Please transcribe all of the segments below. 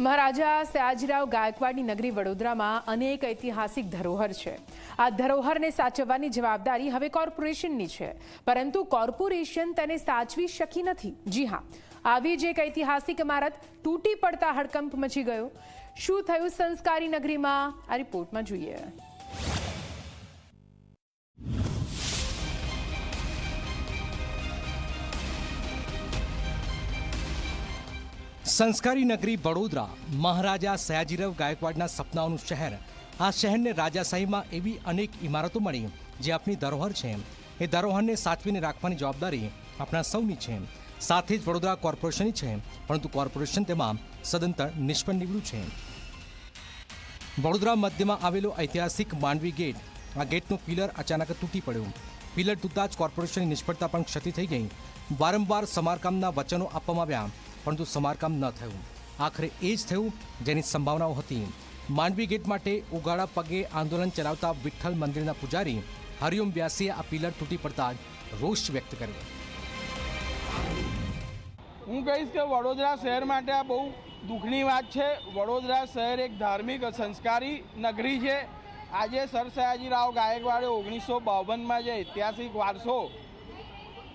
મહારાજા સયાજીરાવ ગાયકવાડની નગરી વડોદરામાં અનેક ઐતિહાસિક ધરોહર છે. આ ધરોહરને સાચવવાની જવાબદારી હવે કોર્પોરેશનની છે. પરંતુ કોર્પોરેશન તેને સાચવી શકી નથી. જી હા, આવી જ એક ઐતિહાસિક ઇમારત તૂટી પડતા હડકંપ મચી ગયો. શું થયું સંસ્કારી નગરીમાં? આ રિપોર્ટમાં જોઈએ. સંસ્કારી નગરી વડોદરા મહારાજા સયાજીરાવ ગાયકવાડના સપનાઓનું શહેર. આ શહેરને રાજાશાહીમાં એવી અનેક ઇમારતો મળી જે આપણી ધરોહર છે. એ ધરોહરને સાચવીને રાખવાની જવાબદારી આપણા સૌની છે. સાથે જ વડોદરા કોર્પોરેશનની છે, પરંતુ કોર્પોરેશન તેમાં સદંતર નિષ્ફળ નીવડ્યું છે. વડોદરા મધ્યમાં આવેલો ઐતિહાસિક માંડવી ગેટ, આ ગેટનું પિલર અચાનક તૂટી પડ્યું. પિલર તૂટતા જ કોર્પોરેશનની નિષ્ફળતા પણ ક્ષતિ થઈ ગઈ. વારંવાર સમારકામના વચનો આપવામાં આવ્યા. પરંતુ સમારકામ ન થયું. આખરે એ જ થયું જેની સંભાવનાઓ હતી. માંડવી ગેટ માટે ઉગાડા પગે આંદોલન ચલાવતા વિઠ્ઠલ મંદિરના પૂજારી હરિઓમ વ્યાસીએ આ પિલર તૂટી પડતા રોષ વ્યક્ત કર્યો. હું કહીશ કે વડોદરા શહેર માટે આ બહુ દુઃખની વાત છે. વડોદરા શહેર એક ધાર્મિક, સંસ્કારી નગરી છે. આજે સર સયાજીરાવ ગાયકવાડે ઓગણીસો બાવનમાં જે ઐતિહાસિક વારસો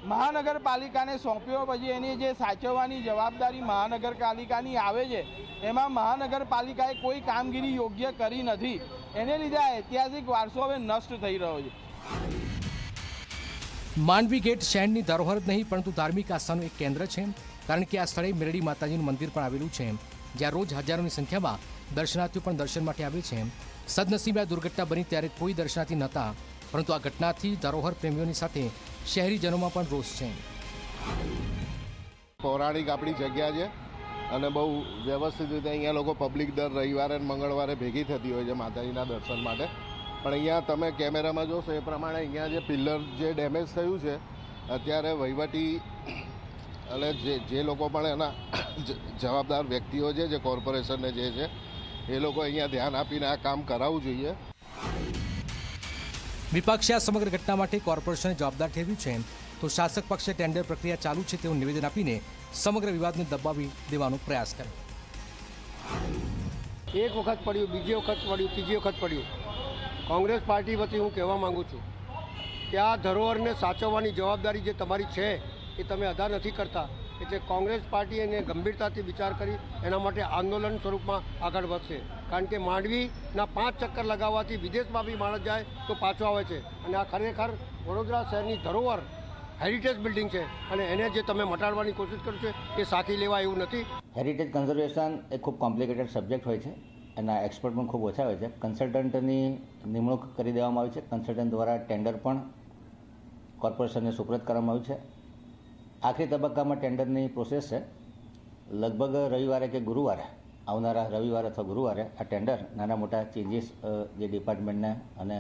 મહાનગરપાલિકાને સોંપ્યો પછી એની જે સાચવવાની જવાબદારી મહાનગરપાલિકાની આવે છે, એમાં મહાનગરપાલિકાએ કોઈ કામગીરી યોગ્ય કરી નથી. એને લીધે આ ઐતિહાસિક વારસો હવે નષ્ટ થઈ રહ્યો છે. માંડવી ગેટ શહેરની ધરોહર નહીં, પરંતુ ધાર્મિક આસ્થાનું એક કેન્દ્ર છે. કારણ કે આ સ્થળે મેરડી માતાજીનું મંદિર પણ આવેલું છે. જ્યાં રોજ હજારોની સંખ્યામાં દર્શનાર્થીઓ પણ દર્શન માટે આવે છે. સદનસીબે આ દુર્ઘટના બની ત્યારે કોઈ દર્શનાર્થી નહોતા. પરંતુ આ ઘટનાથી ધરોહર પ્રેમીઓની સાથે શહેરીજનોમાં પણ રોષ છે. પૌરાણિક આપણી જગ્યા છે અને બહુ વ્યવસ્થિત રીતે અહીંયા લોકો પબ્લિક દર રવિવારે અને મંગળવારે ભેગી થતી હોય છે માતાજીના દર્શન માટે. પણ અહીંયા તમે કેમેરામાં જોશો એ પ્રમાણે અહીંયા જે પિલ્લર જે ડેમેજ થયું છે, અત્યારે વહીવટી અને જે જે લોકો પણ એના જવાબદાર વ્યક્તિઓ છે, જે કોર્પોરેશનને જે છે, એ લોકો અહીંયા ધ્યાન આપીને આ કામ કરાવવું જોઈએ. વિપક્ષે આ સમગ્ર ઘટના માટે કોર્પોરેશને જવાબદાર ઠેરવ્યું છે તો શાસક પક્ષે ટેન્ડર પ્રક્રિયા ચાલુ છે તેવું નિવેદન આપીને સમગ્ર વિવાદને દબાવી દેવાનો પ્રયાસ કર્યો. એક વખત પડ્યું, બીજી વખત પડ્યું, ત્રીજી વખત પડ્યું. કોંગ્રેસ પાર્ટી વતી હું કહેવા માંગુ છું કે આ ધરોહરને સાચવવાની જવાબદારી જે તમારી છે, એ તમે અદા નથી કરતા. એટલે કોંગ્રેસ પાર્ટી એને ગંભીરતાથી વિચાર કરી એના માટે આંદોલન સ્વરૂપમાં આગળ વધશે. કારણ કે માંડવીના પાંચ ચક્કર લગાવવાથી વિદેશમાં બી માણસ જાય તો પાછો આવે છે. અને આ ખરેખર વડોદરા શહેરની ધરોહર હેરિટેજ બિલ્ડિંગ છે અને એને જે તમે મટાડવાની કોશિશ કરો છો એ સાથી લેવા એવું નથી. હેરિટેજ કન્ઝર્વેશન એ ખૂબ કોમ્પ્લિકેટેડ સબ્જેક્ટ હોય છે. એના એક્સપર્ટ પણ ખૂબ ઓછા હોય છે. કન્સલ્ટન્ટની નિમણૂક કરી દેવામાં આવી છે. કન્સલ્ટન્ટ દ્વારા ટેન્ડર પણ કોર્પોરેશનને સુપ્રત કરવામાં આવ્યું છે. આખરી તબક્કામાં ટેન્ડરની પ્રોસેસ છે. લગભગ રવિવારે કે ગુરુવારે, આવનારા રવિવારે અથવા ગુરુવારે આ ટેન્ડર નાના મોટા ચેન્જીસ જે ડિપાર્ટમેન્ટને અને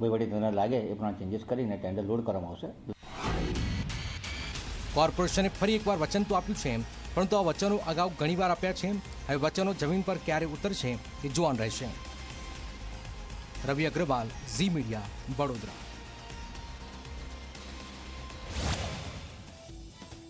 વહીવટીતંત્રને લાગે એ પ્રમાણે ચેન્જીસ કરીને ટેન્ડર લોડ કરવામાં આવશે. કોર્પોરેશને ફરી એકવાર વચન તો આપ્યું છે પરંતુ આ વચનો અગાઉ ઘણીવાર આપ્યા છે હવે વચનો જમીન પર ક્યારે ઉતરશે તે જોવાનું રહેશે. રવિ અગ્રવાલ, ઝી મીડિયા, વડોદરા.